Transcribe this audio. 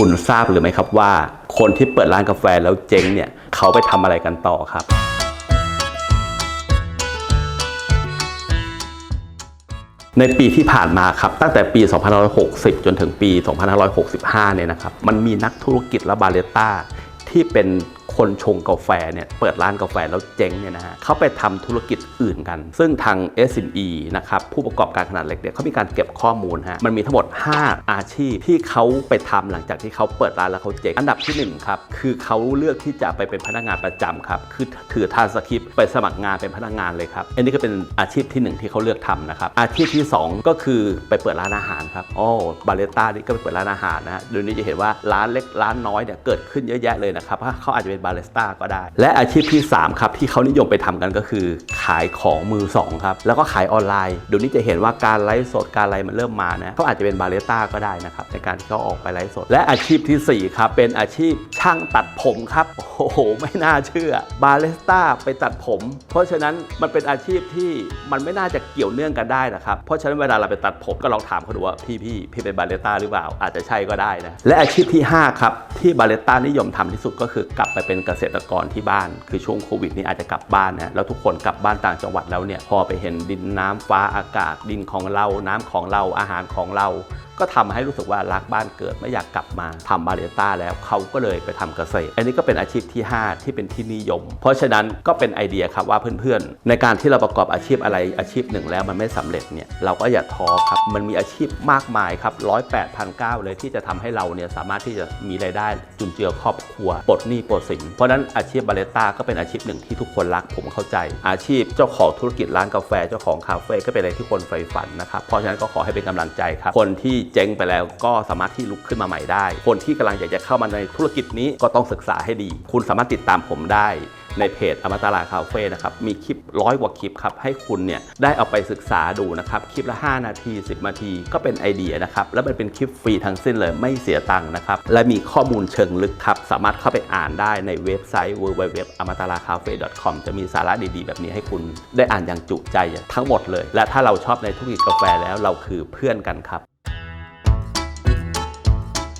คุณทราบหรือไม่ครับว่า คนที่เปิดร้านกาแฟแล้วเจ๊งเนี่ย เขาไปทำอะไรกันต่อครับ ในปีที่ผ่านมาครับ ตั้งแต่ปี 2560 จนถึงปี 2565 เนี่ยนะครับ มันมีนักธุรกิจและบาเลต้าที่เป็น คนชงกาแฟเนี่ยเปิดร้านกาแฟแล้วเจ๊งเนี่ยนะฮะเขาไปทำธุรกิจอื่นกัน ซึ่งทาง SME นะครับผู้ประกอบการขนาดเล็กเนี่ยเขามีการเก็บข้อมูลฮะมันมีทั้งหมด 5 อาชีพที่เขาไปทำหลังจากที่เขาเปิดร้านแล้วเขาเจ๊งอันดับที่1ครับคือเขาเลือกที่จะไปเป็นพนักงานประจำครับคือถือทานสคริปไปสมัครงานเป็นพนักงานเลยครับอันนี้ก็เป็นอาชีพที่หนึ่งที่เขาเลือกทำนะครับอาชีพที่สองก็คือไปเปิดร้านอาหารครับโอ้บาเลต้านี่ก็ไปเปิดร้านอาหารนะฮะเดี๋ยวนี้จะเห็นว่าร้านเล็กร้านน้อยเนี่ยเกิดขึ้นเยอะแยะเลยนะครับเขาอาจจะเป็นบาเลสต้าก็ได้ และอาชีพที่ 3 ครับ ที่เขานิยมไปทำกันก็คือ ขายของมือสองครับ แล้วก็ขายออนไลน์เดี๋ยวนี้จะเห็นว่าการไลฟ์สดการอะไรมันเริ่มมานะเขาอาจจะเป็นบาเลต้าก็ได้นะครับในการที่เขาออกไปไลฟ์สด และอาชีพทีสี่ 4 ครับ เป็นอาชีพช่างตัดผมครับโอ้โหไม่น่าเชื่อบาเลสต้าไปตัดผม เพราะฉะนั้นมันเป็นอาชีพที่มันไม่น่าจะเกี่ยวเนื่องกันได้นะครับเพราะฉะนั้นเวลาเราไปตัดผมก็ลองถามเขาดูว่าพี่พี่พี่เป็นบาเลต้าหรือเปล่าอาจจะใช่ก็ได้นะและอาชีพที่ห้าครับที่บาเลต้านิยมทำที่สุดก็คือกลับไปเป็นเกษตรกรที่บ้าน คือช่วงโควิดนี่อาจจะกลับบ้านนะแล้วทุกคนกลับบ้านต่างจังหวัดแล้วเนี่ยพอไปเห็นดินน้ำฟ้าอากาศดินของเราน้ำของเราอาหารของเราก็ทำให้รู้สึกว่ารักบ้านเกิดไม่อยากกลับมาทำบาเลต้าแล้วเขาก็เลยไปทำเกษตร อันนี้ก็เป็นอาชีพที่ 5 ที่เป็นที่นิยม เพราะฉะนั้นก็เป็นไอเดียครับว่าเพื่อนๆ ในการที่เราประกอบอาชีพอะไรอาชีพหนึ่งแล้วมันไม่สำเร็จเนี่ยเราก็อย่าท้อครับ มันมีอาชีพมากมายครับร้อยแปดพันเก้าเลยที่จะทำให้เราเนี่ยสามารถที่จะมีรายได้จุนเจือครอบครัวปลดหนี้ปลดสิน เพราะฉะนั้นอาชีพบาเลต้าก็เป็นอาชีพหนึ่งที่ทุกคนรักผมเข้าใจ อาชีพเจ้าของธุรกิจร้านกาแฟเจ้าของคาเฟ่ก็เป็นอะไรที่คนใฝ่ฝันนะครับเพราะฉะนั้นก็ขอให้เป็นกำลังใจครับคนที่เจ๊งไปแล้วก็สามารถที่ลุกขึ้นมาใหม่ได้ คนที่กำลังอยากจะเข้ามาในธุรกิจนี้ก็ต้องศึกษาให้ดี คุณสามารถติดตามผมได้ในเพจอมตะลาคาเฟ่นะครับ มีคลิปร้อยกว่าคลิปครับ ให้คุณเนี่ยได้เอาไปศึกษาดูนะครับ คลิปละ 5 นาที 10 นาที ก็เป็นไอเดียนะครับ แล้วมันเป็นคลิปฟรีทั้งสิ้นเลยไม่เสียตังค์นะครับ และมีข้อมูลเชิงลึกครับ สามารถเข้าไปอ่านได้ในเว็บไซต์ www a m a t a l a c a f e com จะมีสาระดีๆ แบบนี้ให้คุณได้อ่านอย่างจุใจทั้งหมดเลย และถ้าเราชอบในธุรกิจกาแฟแล้วเราคือเพื่อนกันครับ